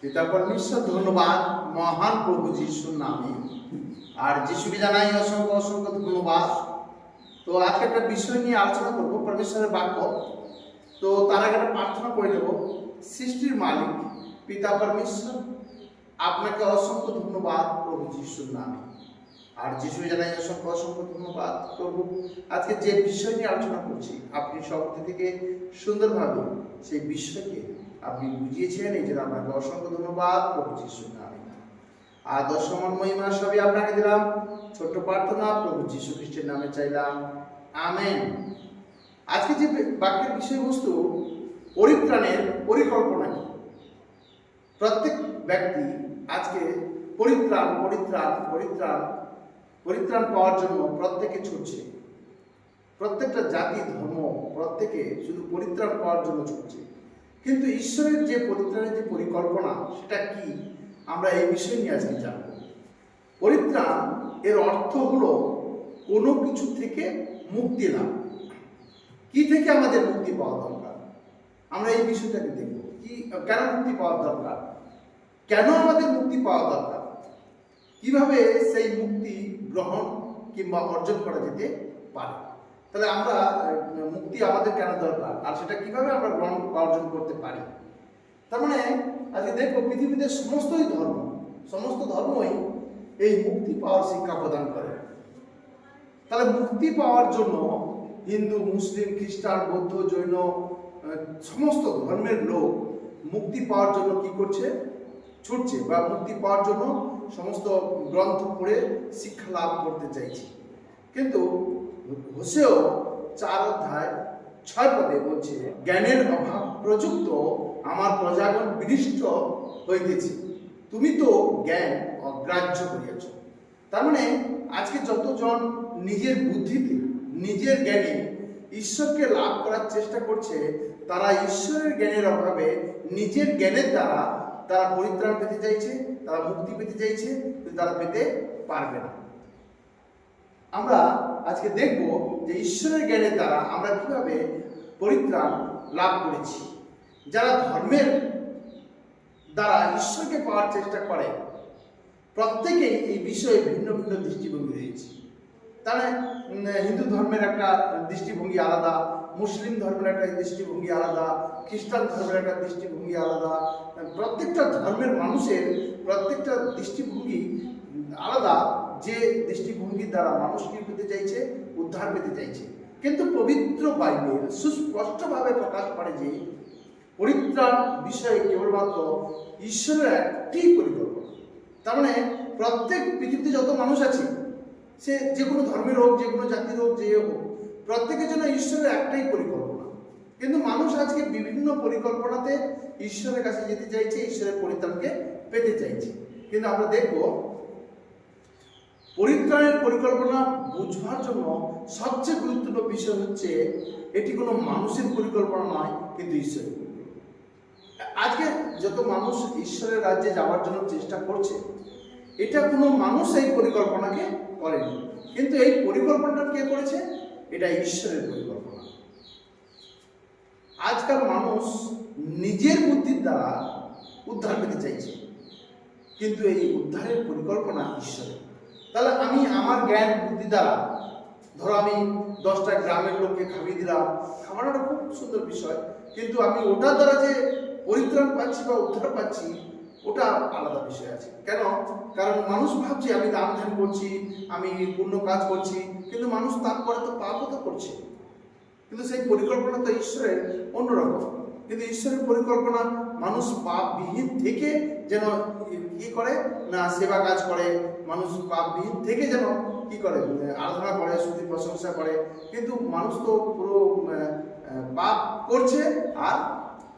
পিতা পরমেশ্বর ধন্যবাদ, মহান প্রভু যিশুর নামে। আর যিশুকে জানাই অসংখ্য অসংখ্য ধন্যবাদ। তো আজকে একটা বিষয় নিয়ে আলোচনা করব, পরমেশ্বরের বাক্য। তো তার আগে একটা প্রার্থনা করে দেবো সৃষ্টির মালিক, পিতা পরমেশ্বর, আপনাকে অসংখ্য ধন্যবাদ প্রভু যিশুর নামে। আর যিশু জানাই অসংখ্য অসংখ্য ধন্যবাদ প্রভু। আজকে যে বিষয় নিয়ে আলোচনা করছি, আপনি সব থেকে সুন্দরভাবে সেই বিষয়কে আপনি বুঝিয়েছেন, এই জন্য আপনাকে অসংখ্য ধন্যবাদ, প্রভু যিশুর নামে। আর দশমন মহিমা সবই আপনাকে দিলাম। ছোট্ট প্রার্থনা, প্রভু যিশু খ্রিস্টের নামে চাইলাম। আমেন। আজকে যে বাক্যের বিষয়বস্তু, পরিত্রাণের পরিকল্পনা। কি প্রত্যেক ব্যক্তি আজকে পরিত্রাণ পরিত্রাণ পরিত্রাণ পরিত্রাণ পাওয়ার জন্য প্রত্যেকে ছুটছে। প্রত্যেকটা জাতি, ধর্ম, প্রত্যেকে শুধু পরিত্রাণ পাওয়ার জন্য ছুটছে। কিন্তু ঈশ্বরের যে পরিত্রাণের যে পরিকল্পনা, সেটা কি? আমরা এই বিষয় নিয়ে আজকে জানব। পরিত্রাণ এর অর্থ হলো কোনো কিছু থেকে মুক্তি লাভ। কি থেকে আমাদের মুক্তি পাওয়া দরকার? আমরা এই বিষয়টাকে দেখব। কি, কেন মুক্তি পাওয়া দরকার? কেন আমাদের মুক্তি পাওয়া দরকার? কীভাবে সেই মুক্তি গ্রহণ কিংবা অর্জন করা যেতে তাহলে আমরা মুক্তি আমাদের কেন দরকার? আর সেটা কীভাবে আমরা গ্রহণ, অর্জন করতে পারি? তার মানে আজকে দেখব পৃথিবীতে সমস্তই ধর্ম, সমস্ত ধর্মই এই মুক্তি পাওয়ার শিক্ষা প্রদান করে। তাহলে মুক্তি পাওয়ার জন্য হিন্দু, মুসলিম, খ্রিস্টান, বৌদ্ধ, জৈন সমস্ত ধর্মের লোক মুক্তি পাওয়ার জন্য কি করছে? ছুটছে বা মুক্তি পাওয়ার জন্য সমস্ত গ্রন্থ পড়ে শিক্ষা লাভ করতে চাইছে। কিন্তু হোসেও চার অধ্যায় ছয় পদে বলছে, জ্ঞানের অভাব প্রযুক্ত আমার প্রজাগণ বিনিষ্ট হইতেছে। তুমি তো জ্ঞান অগ্রাহ্য করিয়াছ। তার মানে আজকে যতজন নিজের বুদ্ধিতে, নিজের জ্ঞানে ঈশ্বরকে লাভ করার চেষ্টা করছে, তারা ঈশ্বরের জ্ঞানের অভাবে নিজের জ্ঞানের দ্বারা তারা পরিত্রাণ পেতে চাইছে, তারা মুক্তি পেতে চাইছে, কিন্তু তারা পেতে পারবে না। আমরা আজকে দেখব যে ঈশ্বরের জ্ঞানের দ্বারা আমরা কীভাবে পরিত্রাণ লাভ করেছি। যারা ধর্মের দ্বারা ঈশ্বরকে পাওয়ার চেষ্টা করে প্রত্যেকেই এই বিষয়ে ভিন্ন ভিন্ন দৃষ্টিভঙ্গি রয়েছে। উম, হিন্দু ধর্মের একটা দৃষ্টিভঙ্গি আলাদা মুসলিম ধর্মের একটা দৃষ্টিভঙ্গি আলাদা খ্রিস্টান ধর্মের একটা দৃষ্টিভঙ্গি আলাদা প্রত্যেকটা ধর্মের মানুষের প্রত্যেকটা দৃষ্টিভঙ্গি আলাদা। যে দৃষ্টিভঙ্গির দ্বারা মানুষ কি পেতে চাইছে? উদ্ধার পেতে চাইছে। কিন্তু পবিত্র বাইবেল সুস্পষ্টভাবে প্রকাশ করে যে পরিত্রাণ বিষয়ে কেবলমাত্র ঈশ্বরের একটি পরিকল্পনা। তার মানে প্রত্যেক পৃথিবীতে যত মানুষ আছে, সে যে কোনো ধর্মের হোক, যে কোনো জাতির হোক, যে হোক, প্রত্যেকের জন্য ঈশ্বরের একটাই পরিকল্পনা। কিন্তু মানুষ আজকে বিভিন্ন পরিকল্পনাতে ঈশ্বরের কাছে যেতে চাইছে, ঈশ্বরের পরিত্রাণকে পেতে চাইছে। কিন্তু আমরা দেখব পরিত্রাণের পরিকল্পনা বুঝবার জন্য সবচেয়ে গুরুত্বপূর্ণ বিষয় হচ্ছে, এটি কোনো মানুষের পরিকল্পনা নয়, কিন্তু ঈশ্বরের। আজকে যত মানুষ ঈশ্বরের রাজ্যে যাওয়ার জন্য চেষ্টা করছে, এটা কোনো মানুষ এই পরিকল্পনাকে করেনি। কিন্তু এই পরিকল্পনাটা কে করেছে? এটা ঈশ্বরের পরিকল্পনা। আজকাল মানুষ নিজের বুদ্ধির দ্বারা উদ্ধার পেতে চাইছে, কিন্তু এই উদ্ধারের পরিকল্পনা ঈশ্বরের। তাহলে আমি আমার জ্ঞান, বুদ্ধি দ্বারা, ধরো আমি দশটা গ্রামের লোককে খাইয়ে দিলাম খাওয়ানোটা খুব সুন্দর বিষয়, কিন্তু আমি ওটার দ্বারা যে পরিত্রাণ পাচ্ছি বা উদ্ধার পাচ্ছি, ওটা আলাদা বিষয় আছে। কেন? কারণ মানুষ ভাবছে, আমি দান ধ্যান করছি, আমি পূর্ণ কাজ করছি, কিন্তু মানুষ তারপরে তো পাপও তো করছে। কিন্তু সেই পরিকল্পনা তো ঈশ্বরের, অন্যরকম। কিন্তু ঈশ্বরের পরিকল্পনা মানুষ পাপবিহীন থেকে যেন কি করে, না সেবা কাজ করে মানুষ পাপবিহীন থেকে যেন কি করে? আরাধনা করে স্তুতি প্রশংসা করে। কিন্তু মানুষ তো পুরো পাপ করছে আর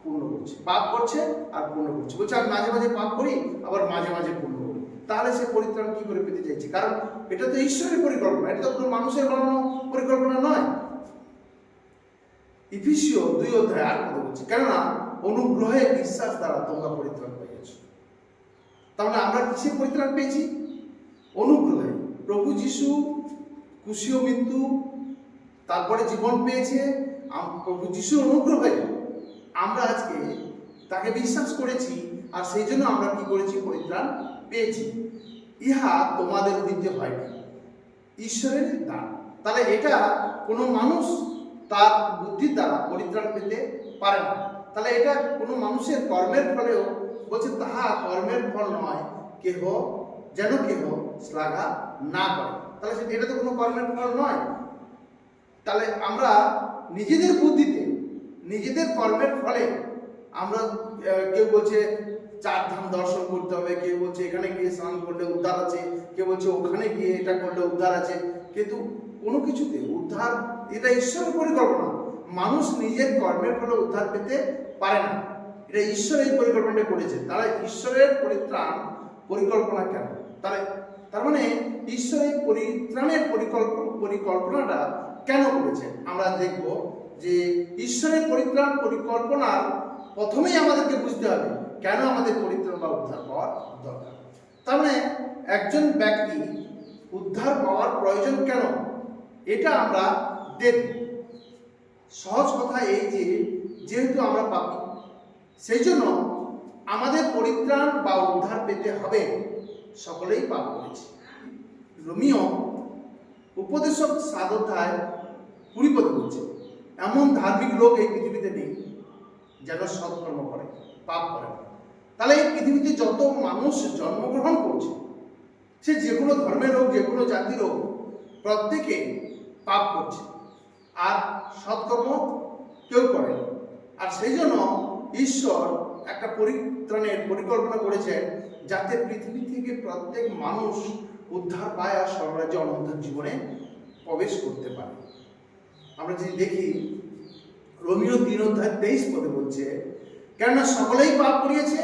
পূর্ণ করছে। পাপ করছে আর পূর্ণ করছে। বলছে, আমি মাঝে মাঝে পাপ করি, আবার মাঝে মাঝে পূর্ণ করি। তাহলে সে পরিত্রাণ কি করে পেতে চাইছে? কারণ এটা তো ঈশ্বরের পরিকল্পনা। এটা তো কোনো মানুষের বানানো পরিকল্পনা নয়। ইফিসিও দুই অধ্যায় আর কথা বলছে, কেননা অনুগ্রহে বিশ্বাস দ্বারা তোমরা পরিত্রাণ পেয়েছ। তাহলে আমরা কিসে পরিত্রাণ পেয়েছি? অনুগ্রহে প্রভু যিশু, কুশীয় মৃত্যু, তারপরে জীবন পেয়েছে প্রভু যিশু অনুগ্রহে আমরা আজকে তাকে বিশ্বাস করেছি আর সেই জন্য আমরা কি করেছি? পরিত্রাণ পেয়েছি। ইহা তোমাদের দিতে হয়নি ঈশ্বরের দান। তাহলে এটা কোনো মানুষ তার বুদ্ধির দ্বারা পরিত্রাণ পেতে পারে না। তাহলে এটা কোনো মানুষের কর্মের ফলেও বলছে তাহা কর্মের ফল নয়, কেহ যেন কেহ শ্লাঘা না করে। তাহলে সে- এটা তো কোনো কর্মের ফল নয়। তাহলে আমরা নিজেদের বুদ্ধিতে, নিজেদের কর্মের ফলে আমরা কেউ বলছে চার ধাম দর্শন করতে হবে, কেউ বলছে এখানে গিয়ে স্নান করলে উদ্ধার আছে, কেউ বলছে ওখানে গিয়ে এটা করলে উদ্ধার আছে। কিন্তু কোনো কিছুতে উদ্ধার, এটা ঈশ্বরের পরিকল্পনা। মানুষ নিজের কর্মের ফলে উদ্ধার পেতে পারে না। এটা ঈশ্বর এই পরিকল্পনাটা করেছে। তারা ঈশ্বরের পরিত্রাণ পরিকল্পনা কেন? তাহলে তার মানে ঈশ্বর এই পরিত্রাণের পরিকল্পনা পরিকল্পনাটা কেন করেছে? আমরা দেখব যে ঈশ্বরের পরিত্রাণ, পরিকল্পনার প্রথমেই আমাদেরকে বুঝতে হবে কেন আমাদের পরিত্রাণ বা উদ্ধার পাওয়ার দরকার। তার মানে একজন ব্যক্তি উদ্ধার পাওয়ার প্রয়োজন কেন? এটা আমরা দেখব। সহজ কথা এই যে যেহেতু আমরা পাপি, সেই জন্য আমাদের পরিত্রাণ বা উদ্ধার পেতে হবে। সকলেই পাপ করেছে। রোমিও উপদেশক সাত অধ্যায় কুড়ি পদ বলছে এমন ধার্মিক লোক এই পৃথিবীতে নেই যেন সৎকর্ম করে, পাপ করে তাহলে এই পৃথিবীতে যত মানুষ জন্মগ্রহণ করছে, সে যে কোনো ধর্মের হোক, যে কোনো জাতির হোক, প্রত্যেকে পাপ করছে। আর সৎকর্ম কেউ করে আর সেই জন্য ঈশ্বর একটা পরিত্রাণের পরিকল্পনা করেছেন যাতে পৃথিবী থেকে প্রত্যেক মানুষ উদ্ধার পায় আর স্বর্গরাজ্য অনন্ত জীবনে প্রবেশ করতে পারে। আমরা যদি দেখি, রোমিও তিন অধ্যায় তেইশ পদে বলছে, কেননা সকলেই পাপ করিয়েছে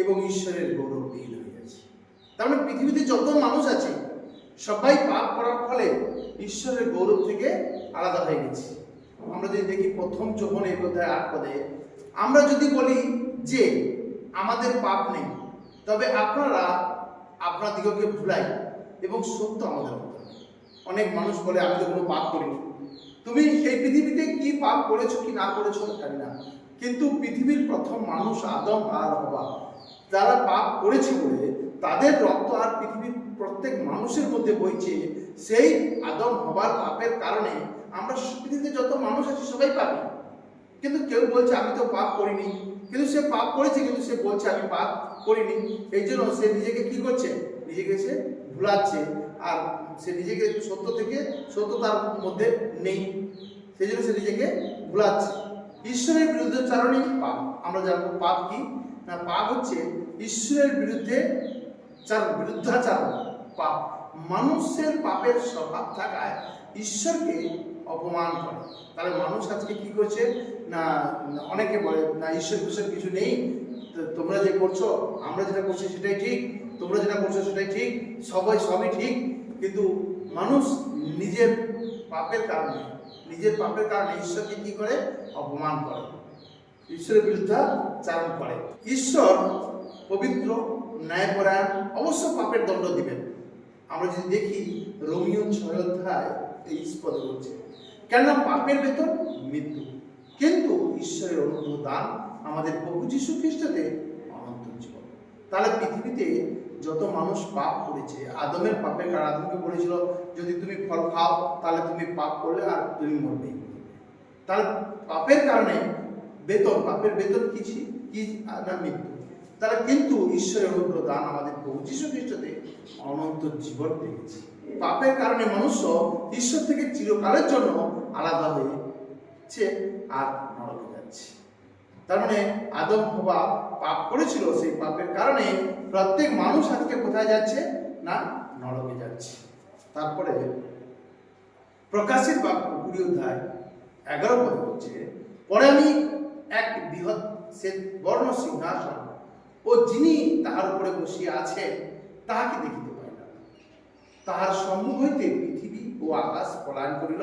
এবং ঈশ্বরের গৌরবহীন হয়ে গেছে তার মানে পৃথিবীতে যত মানুষ আছে, সবাই পাপ করার ফলে ঈশ্বরের গৌরব থেকে আলাদা হয়ে গেছে। আমরা যদি দেখি প্রথম এই অধ্যায় আট পদে, আমরা যদি বলি যে আমাদের পাপ নেই তবে আপনারা আপনাদিগকে ভুলাই এবং সত্য আমাদের অনেক মানুষ বলে, আমি তো কোনো পাপ করিনি। তুমি সেই পৃথিবীতে কি পাপ করেছ, কি না করেছ জানি না। কিন্তু পৃথিবীর প্রথম মানুষ আদম আর হবা যারা পাপ করেছে বলে, তাদের রক্ত আর পৃথিবীর প্রত্যেক মানুষের মধ্যে বইছে, সেই আদম হবার পাপের কারণে আমরা পৃথিবীতে যত মানুষ আছে, সবাই পাপি। কিন্তু কেউ বলছে, আমি তো পাপ করিনি। কিন্তু সে পাপ করেছে, কিন্তু সে বলছে, আমি পাপ করিনি। এই জন্য সে নিজেকে কি করছে? নিজেকে সে ভুলাচ্ছে। আর সে নিজেকে সত্য থেকে সত্য তার মধ্যে নেই। সেই জন্য সে নিজেকে ভুলাচ্ছে। ঈশ্বরের বিরুদ্ধে চারণই পাপ। আমরা জানব পাপ কি? না, পাপ হচ্ছে ঈশ্বরের বিরুদ্ধে চার বিরুদ্ধাচারণ, পাপ। মানুষের পাপের স্বভাব থাকায় ঈশ্বরকে অপমান করে। তাহলে মানুষ আজকে কি করছে? না অনেকে বলে, না, ঈশ্বর ঈশ্বর কিছু নেই তোমরা যে করছ, আমরা যেটা করছি সেটাই ঠিক, তোমরা যেটা করছ সেটাই ঠিক, সবাই, সবই ঠিক, কিন্তু মানুষ নিজের পাপের কারণে, নিজের পাপের কারণে ঈশ্বরকে কি করে? অপমান করে। ঈশ্বরের বিরুদ্ধে চারণ করে। ঈশ্বর পবিত্র, ন্যায়পরায়ণ, অবশ্য পাপের দণ্ড দিবেন। আমরা যদি দেখি রোমিও ছয় অধ্যায়, তেইশ পদে বলছে কেননা পাপের বেতন মৃত্যু। কিন্তু ঈশ্বরের অনন্ত দান আমাদের প্রভু যীশু খ্রিস্টতে অনন্ত জীবন। তাহলে পৃথিবীতে যত মানুষ পাপ করেছে, আদমের কারণ আদমকে বলেছিল, যদি তুমি ফল খাও, তাহলে তুমি পাপ করলে আর তুমি মরবে। তাহলে পাপের কারণে বেতন, পাপের বেতন কি কি না মৃত্যু? তারা কিন্তু ঈশ্বরের অনুগ্রহ দান আমাদের প্রভু যীশু খ্রিস্টতে অনন্ত জীবন পেয়েছে। পাপের কারণে মনুষ্য ঈশ্বর থেকে চিরকালের জন্য আলাদা হয়েছে আর নরকে যাচ্ছে। তার মানে আদম হবা পাপ করেছিল, সেই পাপের কারণে প্রত্যেক মানুষ আজকে কোথায় যাচ্ছে না নরকে যাচ্ছে। তারপরে প্রকাশের বাক্য কুড়ি অধ্যায় এগারো পদে বলছে পরে আমি এক বৃহৎ সে বর্ণ সিংহাসন ও যিনি তাহার উপরে বসিয়া আছেন, তাহাকে দেখিতে তাহার সম্মুখ হইতে পৃথিবী ও আকাশ পলায়ন করিল।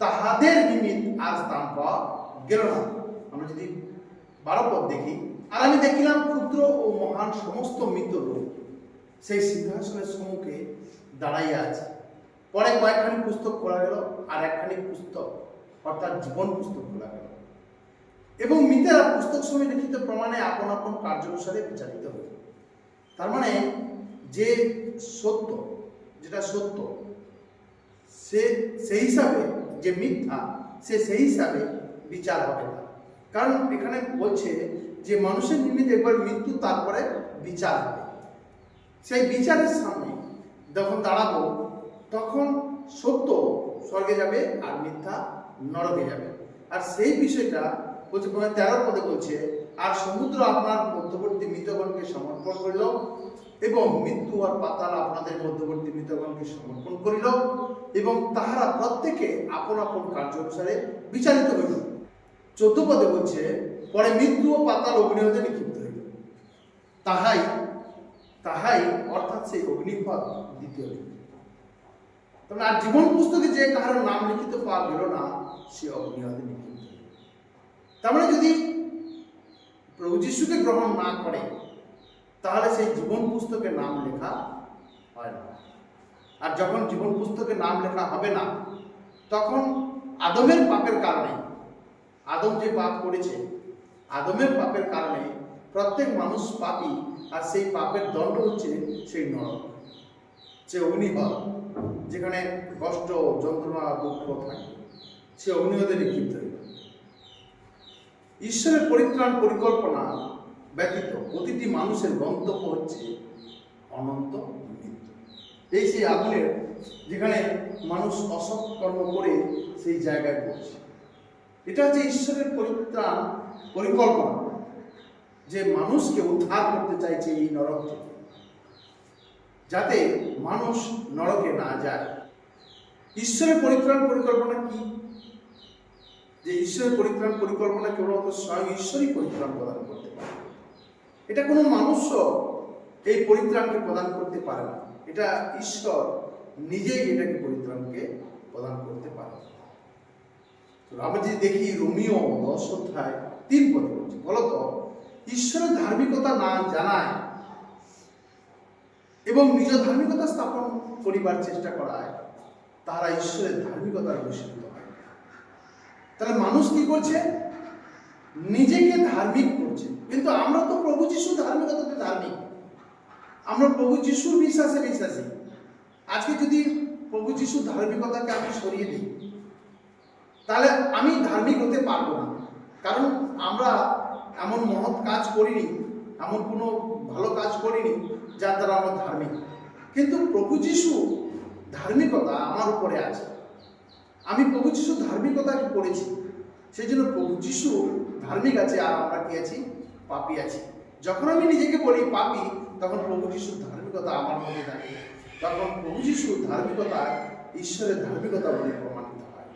তাহাদের নিমিত্ত আর স্থান পাওয়া গেল না। আমরা যদি বারো পদ দেখি, আর আমি দেখিলাম ক্ষুদ্র ও মহান সমস্ত মৃত লোক সেই সিংহাসনের সম্মুখে দাঁড়াইয়া আছে। পরে কয়েকখানি পুস্তক খোলা গেল, আর একখানি পুস্তক, অর্থাৎ জীবন পুস্তক খোলা গেল। এবং মিতেরা পুস্তক সময় লিখিত প্রমাণে আপন আপন কার্য অনুসারে বিচারিত হইল। তার মানে যে সত্য, যেটা সত্য, সে সেই হিসাবে যে মিথ্যা, সে সেই হিসাবে বিচার হবে না। কারণ এখানে বলছে যে মানুষের নিমিত্ত একবার মৃত্যু, তারপরে বিচার হবে। সেই বিচারের সামনে যখন দাঁড়াবো, তখন সত্য স্বর্গে যাবে আর মিথ্যা নরকে যাবে। আর সেই বিষয়টা বলছে প্রথমে তেরো পদে বলছে, আর সমুদ্র আপনার মধ্যবর্তী মৃতগণকে সমর্পণ করিল এবং মৃত্যু আর পাতাল আপনাদের মধ্যবর্তী মৃতগণকে সমর্পণ করিল এবং তাহারা প্রত্যেকে আপন আপন কার্য অনুসারে বিচারিত হইল। চোদ্দ পদে বলছে, পরে মৃত্যু ও পাতাল অগ্নিহতে নিক্ষিপ্ত হইল। তাহাই তাহাই অর্থাৎ সেই অগ্নিপথ দ্বিতীয় তবে আর জীবন পুস্তকে যে কাহার নাম লিখিত পাওয়া গেল না, সে অগ্নিহতে নিক্ষিপ্ত তার মানে যদি প্রভু যিশুকে গ্রহণ না করে তাহলে সেই জীবন পুস্তকে নাম লেখা হয় না। আর যখন জীবন পুস্তকে নাম লেখা হবে না, তখন আদমের পাপের কারণে, আদম যে পাপ করেছে, আদমের পাপের কারণে প্রত্যেক মানুষ পাপী, আর সেই পাপের দণ্ড হচ্ছে সেই নরক। সে অগ্নিহল যেখানে কষ্ট, যন্ত্রণা, দুঃখ থাকে, সে অগ্নিহতে নিক্ষিপ্ত ঈশ্বরের পরিত্রাণ পরিকল্পনা ব্যতীত প্রতিটি মানুষের গন্তব্য হচ্ছে অনন্ত মৃত্যু এই সেই আগুনের যেখানে মানুষ অসৎ কর্ম করে সেই জায়গায় পড়ছে এটা হচ্ছে ঈশ্বরের পরিত্রাণ পরিকল্পনা যে মানুষকে উদ্ধার করতে চাইছে এই নরক থেকে। যাতে মানুষ নরকে না যায়। ঈশ্বরের পরিত্রাণ পরিকল্পনা কি? যে ঈশ্বরের পরিত্রাণ পরিকল্পনা কেবলমাত্র স্বয়ং ঈশ্বরই পরিত্রাণ প্রদান করতে এটা কোনো মানুষও এই পরিত্রাণকে প্রদান করতে পারে না। এটা ঈশ্বর নিজেই এটাকে পরিত্রাণকে প্রদান করতে পারে আমরা যদি দেখি রোমিও দশ অধ্যায় তিন পদে বলছে, বলতো, ঈশ্বরের ধার্মিকতা না জানায় এবং নিজ ধার্মিকতা স্থাপন করিবার চেষ্টা করায়, তারা ঈশ্বরের ধার্মিকতার বৈশিষ্ট্য হয়। তাহলে মানুষ কি করছে? নিজেকে ধার্মিক করছে। কিন্তু আমরা তো প্রভু যিশু ধার্মিকতাতে ধার্মিক। আমরা প্রভু যিশুর বিশ্বাসে বিশ্বাসী। আজকে যদি প্রভু যিশুর ধার্মিকতাকে আমি সরিয়ে দিই, তাহলে আমি ধার্মিক হতে পারব না। কারণ আমরা এমন মহৎ কাজ করিনি, এমন কোনো ভালো কাজ করিনি যার দ্বারা আমরা ধার্মিক। কিন্তু প্রভু যিশু ধার্মিকতা আমার উপরে আছে। আমি প্রভু যিশু ধার্মিকতাকে পড়েছি সেই জন্য প্রভু যিশু ধার্মিক আছে, আর আমরা কি আছি? পাপি আছি। যখন আমি নিজেকে বলি পাপি, তখন প্রভু যিশুর ধার্মিকতা আমার মধ্যে থাকে। তখন প্রভু যিশুর ধার্মিকতা ঈশ্বরের ধার্মিকতা বলে প্রমাণিত হয়।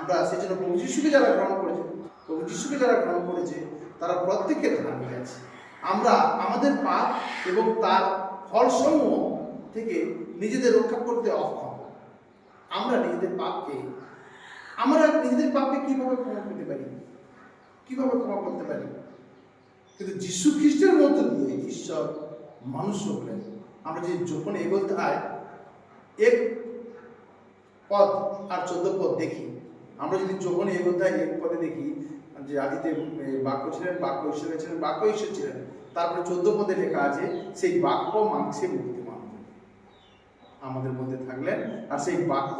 আমরা সেই জন্য প্রভু যিশুকে যারা গ্রহণ করেছে, প্রভু যিশুকে যারা গ্রহণ করেছে, তারা প্রত্যেকে ধার্মিক আছে। আমরা আমাদের পাপ এবং তার ফলসমূহ থেকে নিজেদের রক্ষা করতে অক্ষম। আমরা নিজেদের পাপকে, আমরা নিজেদের পাপকে কীভাবে ক্ষমা করতে পারি? কীভাবে ক্ষমা করতে পারি? কিন্তু যীশু খ্রিস্টের মধ্য দিয়ে ঈশ্বর মানুষ হলেন আমরা যে যখন এগোতে হয়, এক পদ আর চোদ্দ পদ দেখি। আমরা যদি যখন এগোতে হয়, এক পদে দেখি যে আদিতে বাক্য ছিলেন, বাক্য ঈশ্বরে ছিলেন, বাক্য ঈশ্বর ছিলেন। তারপরে চোদ্দ পদে লেখা আছে, সেই বাক্য মাংসে মূর্তিমান আমাদের মধ্যে থাকলেন। আর সেই বাক্য,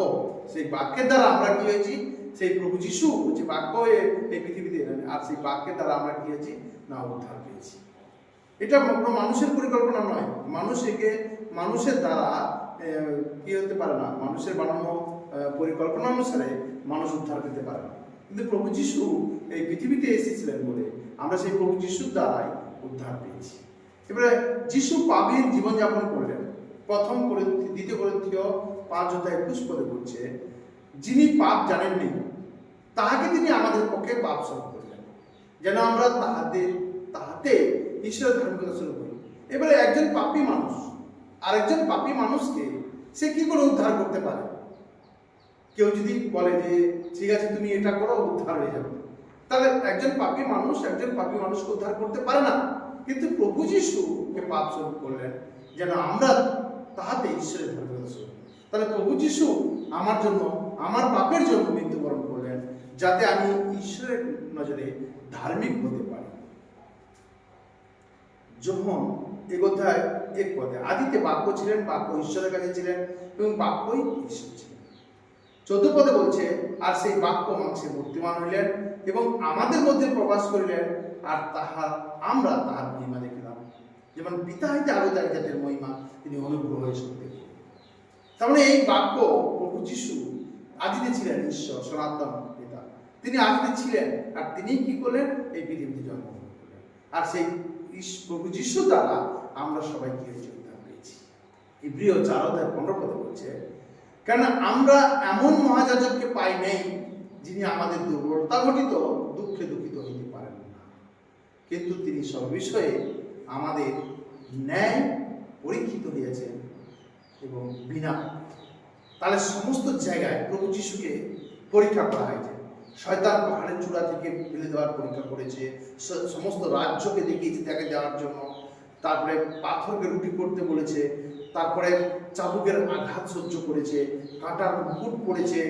সেই বাক্যের দ্বারা আমরা কি হয়েছি? সেই প্রভু যিশু যে বাক্য এ- এই পৃথিবীতে এলেন, আর সেই বাক্যের দ্বারা আমরা কি হয়েছি? না, উদ্ধার পেয়েছি। এটা কোনো মানুষের পরিকল্পনা নয়। মানুষ একে, মানুষের দ্বারা কি হতে পারে না? মানুষের বানানো পরিকল্পনা অনুসারে মানুষ উদ্ধার পেতে পারে না। কিন্তু প্রভু যিশু এই পৃথিবীতে এসেছিলেন বলে আমরা সেই প্রভু যিশুর দ্বারাই উদ্ধার পেয়েছি। এবারে যিশু পাবির জীবনযাপন করলেন। প্রথম দ্বিতীয় গ্রন্থীয় পাঁচ অধ্যায় একুশ পদে বলছে, যিনি পাপ জানেননি তাহাকে তিনি আমাদের পক্ষে পাপ সহ করলেন। যেন আমরা তাহাতে তাহাতে ঈশ্বরের ধার্মিকতা শুরু করি। এবারে একজন পাপী মানুষ, আরেকজন পাপী মানুষকে সে কি করে উদ্ধার করতে পারে? কেউ যদি বলে যে, ঠিক আছে, তুমি এটা করো, উদ্ধার হয়ে যাবে। তাহলে একজন পাপী মানুষ, একজন পাপী মানুষকে উদ্ধার করতে পারে না। কিন্তু প্রভু যিশুকে পাপ স্বরূপ করলেন, যেন আমরা তাহাতে ঈশ্বরের ধার্মিকতা শুরু। তাহলে প্রভু যিশু আমার জন্য, আমার পাপের জন্য মৃত্যুবরণ যাতে আমি ঈশ্বরের নজরে ধার্মিক হতে পারি। যখন এগোথায় এক পদে আদিতে বাক্য ছিলেন, বাক্য ঈশ্বরের কাছে ছিলেন এবং বাক্যই ঈশ্বর ছিলেন। চতুর্থ পদে বলছে, আর সেই বাক্য মাংসে মূর্তিমান হইলেন এবং আমাদের মধ্যে প্রকাশ করিলেন, আর তাহা আমরা তাহার মহিমা দেখিলাম। যেমন পিতা হইতে আরও তার জাতের মহিমা তিনি অনুগ্রহ হয়ে শুনতে তার মানে এই বাক্য প্রভু যিশু আদিতে ছিলেন ঈশ্বর, সনাতন। তিনি আদিতে ছিলেন, আর তিনি কি করলেন? এই পৃথিবীতে জন্মগ্রহণ করলেন। আর সেই প্রভু যিশু দ্বারা আমরা সবাই কি হয়েছে? উদ্ধার পেয়েছি ইব্রিয় চার অধ্যায় পনেরো পদে বলছে কেন আমরা এমন মহাযাজককে পাই নেই, যিনি আমাদের দুর্বলতা ঘটিত, দুঃখে দুঃখিত হইতে পারেন না। কিন্তু তিনি সব বিষয়ে আমাদের ন্যায় পরীক্ষিত হইয়াছেন এবং বিনা, তাহলে সমস্ত জায়গায় প্রভু যিশুকে পরীক্ষা করা হয়েছে। শয়তান পাহাড়ের চূড়া থেকে ফেলে দেওয়ার পরীক্ষা করেছে। সমস্ত রাজ্যকে দেখিয়েছে তাকে যাওয়ার জন্য। তারপরে পাথরকে রুটি করতে বলেছে। তারপরে চাবুকের আঘাত সহ্য করেছে। কাঁটার মুকুট পড়েছে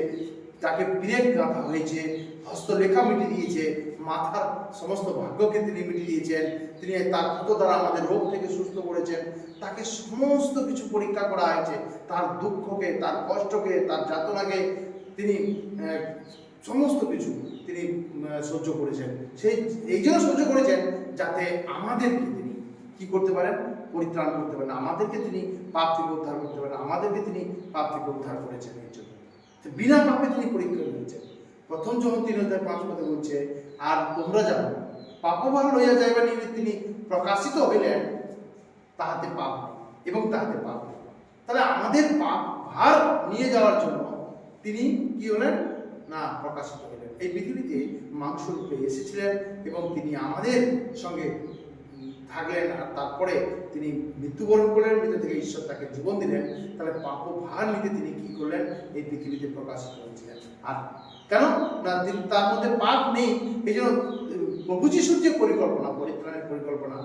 তাকে পিরেক গাঁথা হয়েছে। হস্তলেখা মিটিয়ে দিয়েছে। মাথার সমস্ত ভাগ্যকে তিনি মিটিয়ে দিয়েছেন। তিনি তার ক্ষত দ্বারা আমাদের রোগ থেকে সুস্থ করেছেন। তাকে সমস্ত কিছু পরীক্ষা করা হয়েছে। তার দুঃখকে, তার কষ্টকে, তার যাতনাকে তিনি সমস্ত কিছু তিনি সহ্য করেছেন। সেই, এই জন্য সহ্য করেছেন যাতে আমাদেরকে তিনি কি করতে পারেন? পরিত্রাণ করতে পারেন। আমাদেরকে তিনি পাপ থেকে উদ্ধার করতে পারেন। আমাদেরকে তিনি পাপ থেকে উদ্ধার করেছেন এর জন্য। বিনা পাপে তিনি পরীক্ষা করেছেন প্রথম যখন তিন অধ্যায় পাঁচ পদে বলছে, আর তোমরা জানো পাপভার লইয়া যাইবা নিমিত্ত তিনি প্রকাশিত হইলেন, তাহাতে পাপ এবং তাহাতে পাপ। তাহলে আমাদের পাপ ভার নিয়ে যাওয়ার জন্য তিনি কি হলেন? না প্রকাশিত হলেন এই পৃথিবীতে মাংস রূপে এসেছিলেন এবং তিনি আমাদের সঙ্গে থাকলেন আর তারপরে তিনি মৃত্যুবরণ করলেন, মৃত্যু থেকে ঈশ্বর তাকে জীবন দিলেন। তাহলে পাপ ভার নিতে তিনি কি করলেন? এই পৃথিবীতে প্রকাশিত হয়েছিলেন। আর কেন? না তার মধ্যে পাপ নেই, এই জন্য প্রভু যিশুর যে পরিকল্পনা, পরিত্রাণের পরিকল্পনা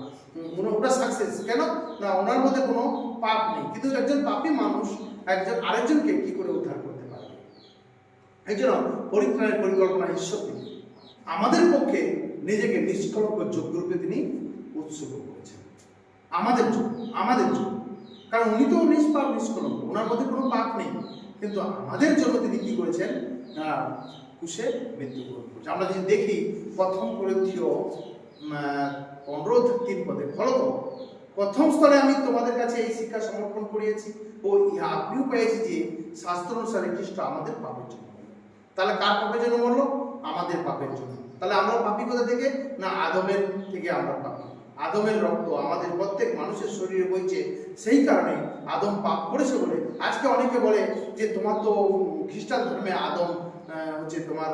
ওটা সাকসেস কেন? না, ওনার মধ্যে কোনো পাপ নেই। কিন্তু একজন পাপী মানুষ, একজন আরেকজনকে কি করে উদ্ধার এই জন্য পরিত্রাণের পরিকল্পনা ঈশ্বর আমাদের পক্ষে নিজেকে নিষ্কলঙ্ক যোগ্য রূপে তিনি উৎসর্গ করেছেন। আমাদের আমাদের জন্য কারণ উনি তো নিষ্পাপ, নিষ্কলঙ্ক। ওনার মধ্যে কোনো পাপ নেই। কিন্তু আমাদের জন্য তিনি কি করেছেন? না কুশে মৃত্যুবরণ করেছেন। আমরা যদি দেখি প্রথম পরিথীয় পনেরো তিন পদে, ফলত প্রথম স্তরে আমি তোমাদের কাছে এই শিক্ষা সমর্পণ করিয়েছি। ও ইহা আপনিও পেয়েছি যে শাস্ত্র অনুসারে খ্রিস্ট আমাদের পাপের জন্য। তাহলে কার পাপের জন্য মরলো? আমাদের পাপের জন্য। তাহলে আমরা পাপি কোথা থেকে? না, আদমের থেকে আমরা পাপি। আদমের রক্ত আমাদের প্রত্যেক মানুষের শরীরে বইছে। সেই কারণে আদম পাপ করেছে বলে আজকে অনেকে বলে যে, তোমার তো খ্রিস্টান ধর্মে আদম হচ্ছে তোমার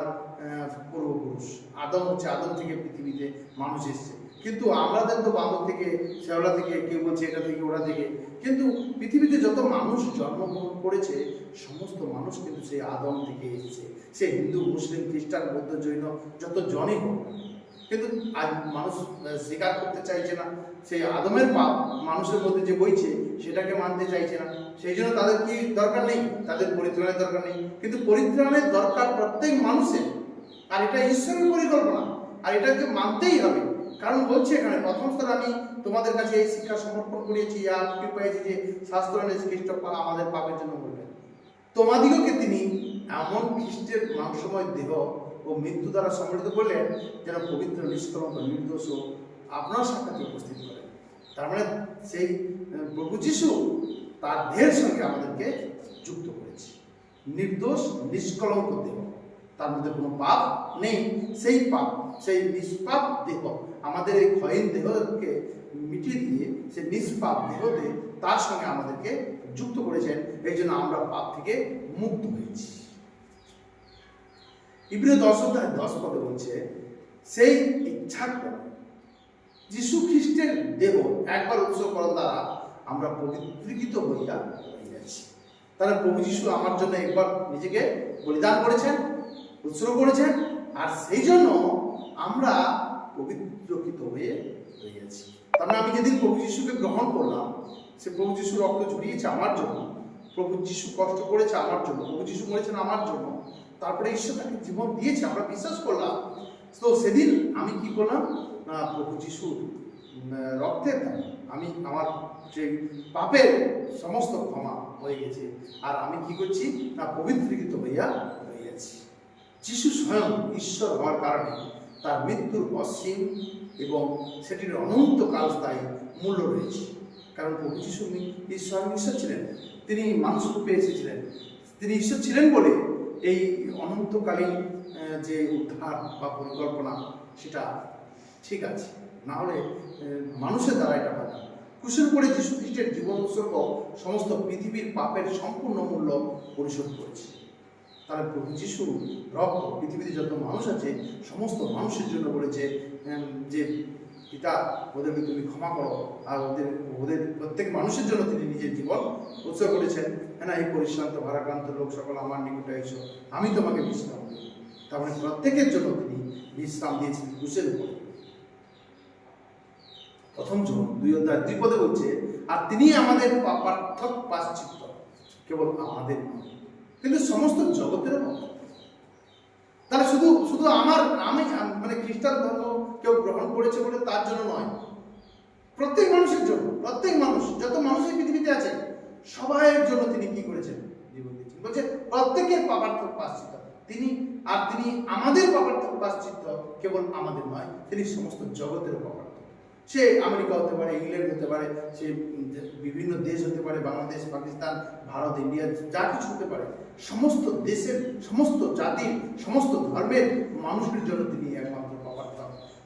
পূর্বপুরুষ। আদম হচ্ছে আদম থেকে পৃথিবীতে মানুষ এসেছে। কিন্তু আমাদের তো বাঁদর থেকে শেওলা থেকে, কেউ বলছে এটা থেকে, ওরা থেকে। কিন্তু পৃথিবীতে যত মানুষ জন্মগ্রহণ করেছে, সমস্ত মানুষ কিন্তু সেই আদম থেকে এসেছে। সে হিন্দু, মুসলিম, খ্রিস্টান, বৌদ্ধ, জৈন, যত জনই হোক। কিন্তু আজ মানুষ স্বীকার করতে চাইছে না। সেই আদমের পাপ মানুষের মধ্যে যে বইছে, সেটাকে মানতে চাইছে না। সেই জন্য তাদের কি দরকার নেই? তাদের পরিত্রাণের দরকার নেই। কিন্তু পরিত্রাণের দরকার প্রত্যেক মানুষের। আর এটা ঈশ্বরের পরিকল্পনা। আর এটাকে মানতেই হবে। কারণ বলছে এখানে প্রথম স্তরে আমি তোমাদের কাছে এই শিক্ষা সমর্পণ করিয়েছি আর পেয়েছি যে শাস্ত্র অনুযায়ী খ্রিস্ট আমাদের পাপের জন্য বলবেন তোমাদিগকে তিনি এমন খ্রিস্টের মাংসময় দেহ ও মৃত্যু দ্বারা সম্মিলিত করলেন যেন পবিত্র, নিষ্কলঙ্ক, নির্দোষ আপনার সাক্ষাৎ উপস্থিত করেন। তার মানে সেই প্রভু যিশু তার দেহের সঙ্গে আমাদেরকে যুক্ত করেছে। নির্দোষ, নিষ্কলঙ্ক দেহ। তার মধ্যে কোনো পাপ নেই, সেই পাপ, সেই নিষ্পাপ দেহ আমাদের এই ক্ষয়ীন দেহকে মিটিয়ে দিয়ে, সে নিষ্পাপ দেহ দিয়ে তার সঙ্গে আমাদেরকে যুক্ত করেছেন। এই জন্য আমরা পাপ থেকে মুক্ত হয়েছি। ইব্রিয় দশ অধ্যায় দশ পদে বলছে, সেই ইচ্ছা করে যিশু খ্রিস্টের দেহ একবার উৎসর্গকরণ দ্বারা আমরা পবিত্রীকৃত হইয়া হইয়াছি তাহলে প্রভু যিশু আমার জন্য একবার নিজেকে বলিদান করেছেন, উৎসর্গ করেছেন, আর সেই জন্য আমরা পবিত্রকৃত হয়ে হইয়াছি তার মানে আমি যেদিন প্রভু যিশুকে গ্রহণ করলাম, সে প্রভু যিশু রক্ত ঝরিয়েছে আমার জন্য, প্রভু যিশু কষ্ট করেছে আমার জন্য, প্রভু যিশু মরেছেন আমার জন্য, তারপরে ঈশ্বর তাকে জীবন দিয়েছে, আমরা বিশ্বাস করলাম। তো সেদিন আমি কি করলাম? না, প্রভু যিশুর রক্তের দ্বারা আমি আমার যে পাপের সমস্ত ক্ষমা হয়ে গেছে, আর আমি কি করছি? না, পবিত্রীকৃত হইয়া হইয়াছি যিশু স্বয়ং ঈশ্বর হওয়ার কারণে তার মৃত্যুর অসীম এবং সেটির অনন্ত তাই মূল্য রয়েছে। কারণ প্রভু যিশু ঈশ্বর ঈশ্বর ছিলেন। তিনি মানুষ রূপে এসেছিলেন। তিনি ঈশ্বর ছিলেন বলে এই অনন্তকালীন যে উদ্ধার বা পরিকল্পনা, সেটা ঠিক আছে। না হলে মানুষের দ্বারা এটা হয় না। কুশের যিশু খ্রিস্টের জীবন উৎসর্গ সমস্ত পৃথিবীর পাপের সম্পূর্ণ মূল্য পরিশোধ করেছে। তাহলে প্রভু যিশু রক্ত পৃথিবীতে যত মানুষ আছে, সমস্ত মানুষের জন্য বলেছে যে পিতা, ওদেরকে তুমি ক্ষমা করো, আর ওদের ওদের প্রত্যেক মানুষের জন্য তিনি নিজের জীবন উৎসর্গ করেছেন। হ্যাঁ এই পরিশ্রান্ত, ভারাক্রান্ত লোক সকল আমার নিকটে এসো, আমি তোমাকে বিশ্রাম দেব। তার মানে প্রত্যেকের জন্য তিনি বিশ্রাম দিয়েছেন ক্রুশের উপর। প্রথম জন, দুই অধ্যায়, দুই পদে বলছে, আর তিনি আমাদের পার্থক পাশ্চিত্য। কেবল আমাদের কিন্তু সমস্ত জগতের নয় তাহলে শুধু শুধু আমার, আমি মানে খ্রিস্টান ধর্ম কেউ গ্রহণ করেছে বলে তার জন্য নয়। প্রত্যেক মানুষের জন্য, প্রত্যেক মানুষ, যত মানুষ এই পৃথিবীতে আছে, সবাইয়ের জন্য তিনি কি করেছেন? জীবন দিয়েছেন। বলছে, প্রত্যেকের পাপার্থ পাশ্চিত্য তিনি, আর তিনি আমাদের পাপার্থ পাশ্চিত্য কেবল আমাদের নয়, তিনি সমস্ত জগতের পাপার্থ সে আমেরিকা হতে পারে, ইংল্যান্ড হতে পারে, সে বিভিন্ন দেশ হতে পারে, বাংলাদেশ, পাকিস্তান, ভারত, ইন্ডিয়া, যা কিছু হতে পারে। সমস্ত দেশের, সমস্ত জাতির, সমস্ত ধর্মের মানুষের জন্য তিনি একমাত্র পাপার্থ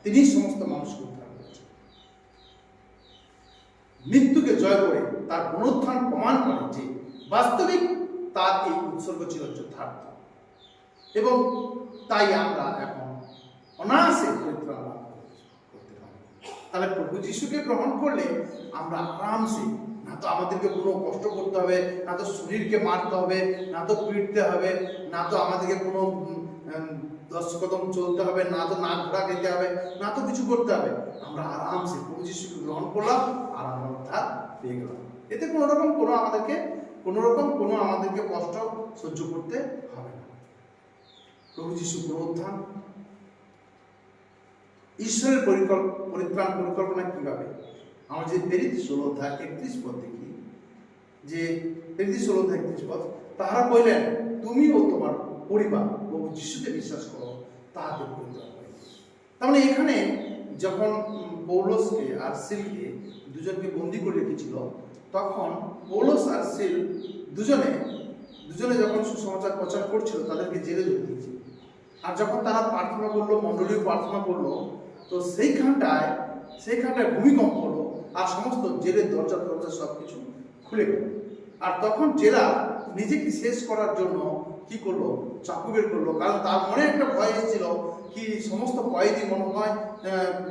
তিনি সমস্ত মানুষকে উদ্ধার করেছেন। মৃত্যুকে জয় করে তার পুনরুত্থান প্রমাণ করে যে বাস্তবিক তার এই উৎসর্গ ছিল যথার্থ। এবং তাই আমরা এখন অনায়াসে পরিত্রাণ লাভ করতে পারি তাহলে প্রভু যিশুকে গ্রহণ করলে আমরা আরামসে না তো আমাদেরকে কোনো কষ্ট করতে হবে, না তো শরীরকে মারতে হবে, না তো পিটতে হবে, না তো আমাদেরকে কোনো দশ কদম চলতে হবে, না তো নাক ঘোড়া খেতে হবে, না তো কিছু করতে হবে। আমরা আরামসে প্রভু যিশুকে গ্রহণ করলাম আর আমরা উদ্ধার পেয়ে গেলাম। এতে কোনো রকম কোনো আমাদেরকে, কোনো রকম কোনো আমাদেরকে কষ্ট সহ্য করতে হবে না। প্রভু যিশু পুনরুত্থান। ঈশ্বরের পরিকল্প, পরিত্রাণ, পরিকল্পনা কীভাবে? আমরা যে পেরিত ষোলো অধ্যায়, একত্রিশ পদ দেখি, যে পেরিত ষোলো অধ্যায়, একত্রিশ পদ, তাহারা কইলেন তুমি ও তোমার পরিবার প্রভু যিশুকে বিশ্বাস করো পরিত্রাণ পাইবে তার মানে এখানে যখন পৌলসকে আর সিলকে দুজনকে বন্দি করে রেখেছিল, তখন পৌলস আর সিল দুজনে দুজনে যখন সুসমাচার প্রচার করছিল, তাদেরকে জেলে ধরে দিয়েছিল আর যখন তারা প্রার্থনা করল মণ্ডলীয় প্রার্থনা করল, তো সেইখানটায় সেইখানটায় ভূমিকম্প আর সমস্ত জেলের দরজা দরজা সব কিছু খুলে গেল। আর তখন জেলা নিজেকে শেষ করার জন্য কি করল? চাকু বের করল। কারণ তার মনে একটা ভয় এসেছিল কি সমস্ত কয়েদি মনে হয়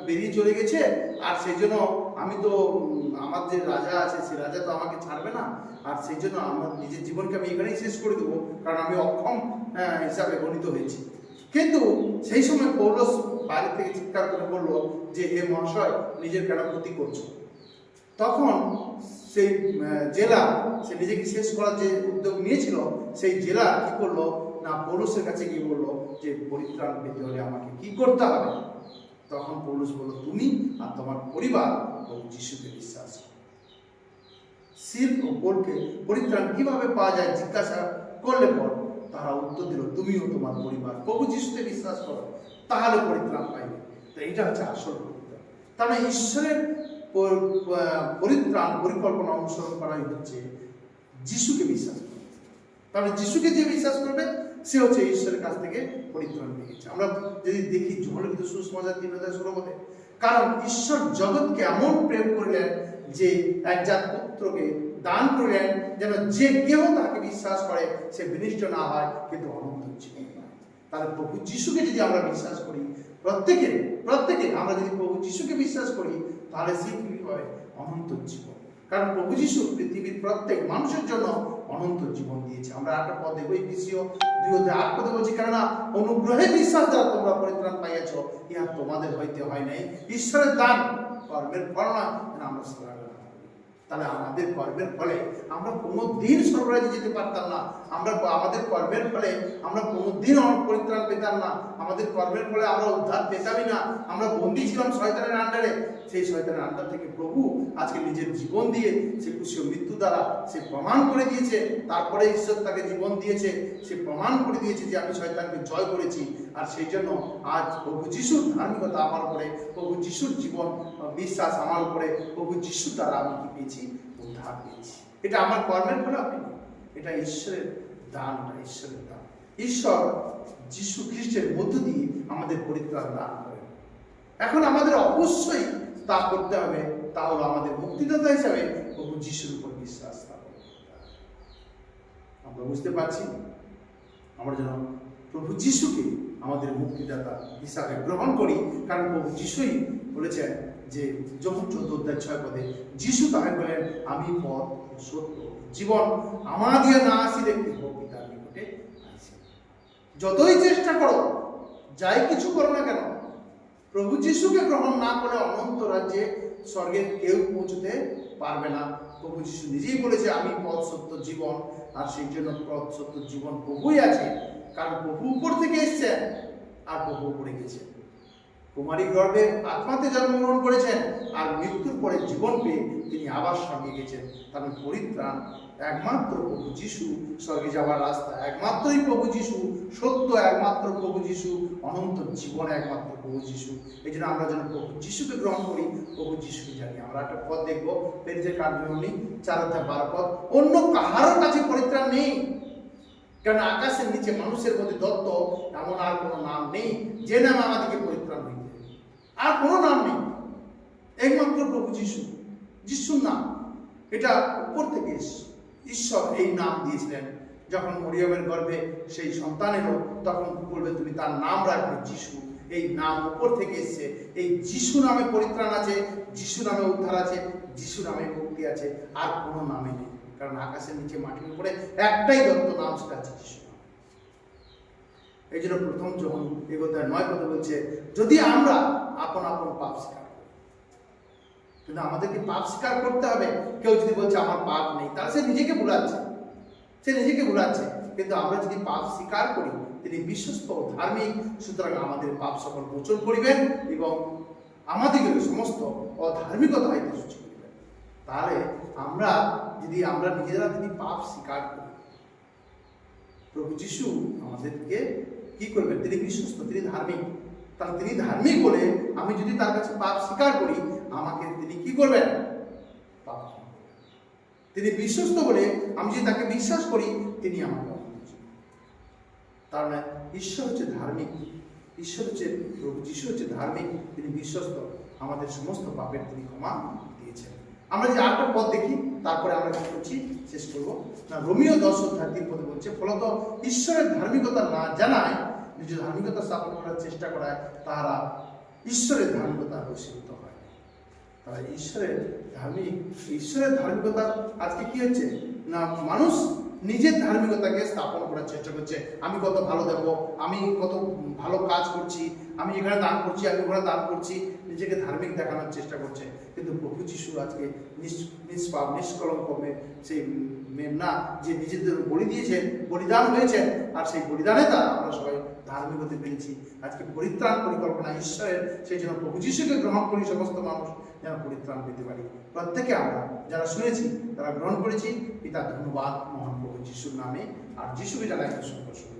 বেরিয়ে চলে গেছে। আর সেই জন্য আমি তো আমার যে রাজা আছে সেই রাজা তো আমাকে ছাড়বে না। আর সেই জন্য আমার নিজের জীবনকে আমি এখানেই শেষ করে দেবো। কারণ আমি অক্ষম হিসাবে গণিত হয়েছি। কিন্তু সেই সময় পৌলস বাইরে থেকে চিৎকার করে বলল যে, হে মহাশয়, নিজের কেন ক্ষতি করছ? তখন সেই জেলা, সে নিজেকে শেষ করার যে উদ্যোগ নিয়েছিল, সেই জেলা কি করল? না, পৌলুসের কাছে গিয়ে বলল যে, পরিত্রাণ পেতে হলে আমাকে কি করতে হবে? তখন পৌলুস বলল, তুমি আর তোমার পরিবার প্রভু যিশুকে বিশ্বাস সিল ও পোলকে পরিত্রাণ কীভাবে পাওয়া যায় জিজ্ঞাসা করলে পর তারা উত্তর দিল, তুমিও তোমার পরিবার, প্রভু যিশুতে বিশ্বাস করো, তাহলে পরিত্রাণ পাইবে। তো এটা হচ্ছে আসল পরিত্রাণ। তার মানে ঈশ্বরের পরিত্রাণ, পরিকল্পনা অনুসরণ করাই হচ্ছে যিশুকে বিশ্বাস করা। তাহলে যিশুকে যে বিশ্বাস করবে, সে হচ্ছে ঈশ্বরের কাছ থেকে পরিত্রাণ পেয়েছে আমরা যদি দেখি ঝড়লিখিত সুসমাচার তিন হাজার ষোলো মতে কারণ ঈশ্বর জগৎকে এমন প্রেম করলেন যে একজাত পুত্রকে দান করলেন যেন যে কেউ তাকে বিশ্বাস করে, সে বিনিষ্ট না হয়, কিন্তু অনন্ত জীবন তাহলে প্রভু যিশুকে যদি আমরা বিশ্বাস করি প্রত্যেকে প্রত্যেকে আমরা যদি প্রভু যিশুকে বিশ্বাস করি তাহলে সে হবে অনন্ত জীবন। কারণ প্রভু যিশু পৃথিবীর প্রত্যেক মানুষের জন্য অনন্ত জীবন দিয়েছে। আমরা একটা পদ দেখব বিষয় দুই অধ্যায় আট পদে বলছি, কেননা অনুগ্রহে বিশ্বাস দ্বারা তোমরা পরিত্রাণ পাইয়াছ, ইহা তোমাদের হইতে হয় নাই। ঈশ্বরের দান কর্মের ফল যেন আমরা সারা তাহলে আমাদের কর্মের ফলে আমরা কোনো দিন স্বর্গরাজ্যে যেতে পারতাম না। আমরা আমাদের কর্মের ফলে আমরা কোনো দিন পরিত্রাণ পেতাম না। আমাদের কর্মের ফলে আমরা উদ্ধার পেতামই না। আমরা বন্দী ছিলাম শয়তানের আন্ডারে। সেই শয়তানের আন্ডার থেকে প্রভু আজকে নিজের জীবন দিয়ে সে কুশীয় মৃত্যু দ্বারা সে প্রমাণ করে দিয়েছে। তারপরে ঈশ্বর তাকে জীবন দিয়েছে। সে প্রমাণ করে দিয়েছে যে আমি শয়তানকে জয় করেছি। আর সেই জন্য আজ প্রভু যিশুর ধার্মিকতা আমার উপরে, প্রভু যিশুর জীবন বিশ্বাস আমার উপরে, প্রভু যিশুর দ্বারা আমি কি পেয়েছি? উদ্ধার পেয়েছি। এটা আমার কর্মের ফলে আপনি এটা ঈশ্বরের দান ঈশ্বরের দান। ঈশ্বর যিশু খ্রিস্টের মধ্য দিয়ে আমাদের পরিত্রাণ দান করেন। এখন আমাদের অবশ্যই তা করতে হবে, তা হলো আমাদের মুক্তিদাতা হিসাবে প্রভু যিশুর উপর বিশ্বাস স্থাপন আমরা বুঝতে পারছি, আমরা যেন প্রভু যিশুকে আমাদের মুক্তিদাতা হিসাবে গ্রহণ করি, কারণ প্রভু যিশুই বলেছেন যে, যখন চোদ্দ অধ্যায় ছয় পদে যিশু তাকে বলেন, আমি পথ, সত্য, জীবন, আমার দিয়ে না আসিলে কেহ পিতার নিকটে যতই চেষ্টা করো, যাই কিছু করো না কেন প্রভু যিশুকে গ্রহণ না করে অনন্ত রাজ্যে স্বর্গের কেউ পৌঁছতে পারবে না। প্রভু যিশু নিজেই বলেছে, আমি পথ, সত্য, জীবন, আর সেই জন্য পথ, সত্য, জীবন প্রভুই আছে। কারণ প্রভু উপর থেকে এসছেন, আর প্রভু উপরে গেছেন কুমারী গর্ভে আত্মাতে জন্মগ্রহণ করেছেন আর মৃত্যুর পরে জীবন পেয়ে তিনি আবার স্বর্গে গেছেন। কারণ পরিত্রাণ একমাত্র প্রভু যিশু। স্বর্গে যাওয়ার রাস্তা একমাত্রই প্রভু যিশু। সত্য একমাত্র প্রভু যিশু। অনন্ত জীবন একমাত্র প্রভু যিশু। এই জন্য আমরা যেন প্রভু যিশুকে গ্রহণ করি, প্রভু যিশুকে জানি। আমরা একটা পদ দেখব। পেরিজের কার্যক্রমী চার অধ্যায় বারো পদ অন্য কাহারও কাছে পরিত্রাণ নেই। কারণ আকাশের নিচে মানুষের প্রতি দত্ত, এমন আর কোনো নাম নেই। যে নাম আমাদেরকে পরিত্রাণ আর কোনো নাম নেই। একমাত্র প্রভু যিশু। যিশুর নাম। এটা উপর থেকে। ঈশ্বর এই নাম দিয়েছিলেন। যখন মরিয়মের গর্ভে সেই সন্তান এলো, তখন বলবে, তুমি তার নাম রাখবে যিশু। এই নাম উপর থেকে এসছে। এই যিশু নামে পরিত্রাণ আছে, যিশু নামে উদ্ধার আছে, যিশু নামে মুক্তি আছে। আর কোনো নামে নেই। কারণ আকাশের নিচে মাটির উপরে একটাই দত্ত নাম সেটা আছে যিশু এই জন্য প্রথম যখন এগোতায় নয় কথা বলছে, যদি আমরা আপন আপন পাপ স্বীকার করি। কিন্তু আমাদেরকে পাপ স্বীকার করতে হবে। কেউ যদি বলছে আমার পাপ নেই, তাহলে সে নিজেকে ভুলাচ্ছে। সে নিজেকে ভুলাচ্ছে। কিন্তু আমরা যদি পাপ স্বীকার করি, তিনি বিশ্বস্ত ও ধার্মিক, সুতরাং আমাদের পাপ সকল মোচন করিবেন এবং আমাদেরকে সমস্ত অধার্মিকতা হইতে সূচি করিবেন তাহলে আমরা যদি আমরা নিজেরা যদি পাপ স্বীকার করি, প্রভু যিশু আমাদেরকে কি করবেন? তিনি বিশ্বস্ত, তিনি ধার্মিক। তাহলে তিনি ধার্মিক বলে আমি যদি তার কাছে পাপ স্বীকার করি, আমাকে তিনি কি করবেন? পাপ তিনি বিশ্বস্ত বলে আমি যদি তাকে বিশ্বাস করি, তিনি আমাকে তার মানে ঈশ্বর হচ্ছে ধার্মিক। ঈশ্বর হচ্ছে প্রভু। যিশু হচ্ছে ধার্মিক। তিনি বিশ্বস্ত। আমাদের সমস্ত পাপের তিনি ক্ষমা দিয়েছেন। আমরা যে আটটা পদ দেখি, তারপরে আমরা কি করছি, শেষ করব। না, রোমিও দশ অধ্যায় তিন পদে বলছে, ফলত ঈশ্বরের ধার্মিকতা না জানায় নিজের ধার্মিকতা স্থাপন করার চেষ্টা করায় তারা ঈশ্বরের ধার্মিকতা বসীভূত হয়। তারা ঈশ্বরের ধার্মিক, ঈশ্বরের ধার্মিকতা আজকে কি হচ্ছে? না, মানুষ নিজের ধার্মিকতাকে স্থাপন করার চেষ্টা করছে। আমি কত ভালো দেব, আমি কত ভালো কাজ করছি, আমি এখানে দান করছি, আমি ওখানে দান করছি, নিজেকে ধার্মিক দেখানোর চেষ্টা করছে। কিন্তু প্রভু যিশু আজকে নিষ্পাপ, নিষ্কলঙ্ক সেই মেমনা যে নিজেদের বলি দিয়েছে, বলিদান হয়েছে, আর সেই বলিদানে তারা আমরা সবাই ধার্মিক হতে পেরেছি। আজকে পরিত্রাণ পরিকল্পনা ঈশ্বরের, সেই জন্য প্রভু যিশুকে গ্রহণ করি সমস্ত মানুষ যেন পরিত্রাণ পেতে পারি। প্রত্যেকে আমরা যারা শুনেছি, তারা গ্রহণ করেছি, পিতা ধন্যবাদ, মহান প্রভু যিশুর নামে। আর যিশুকে যারা শুভেচ্ছা।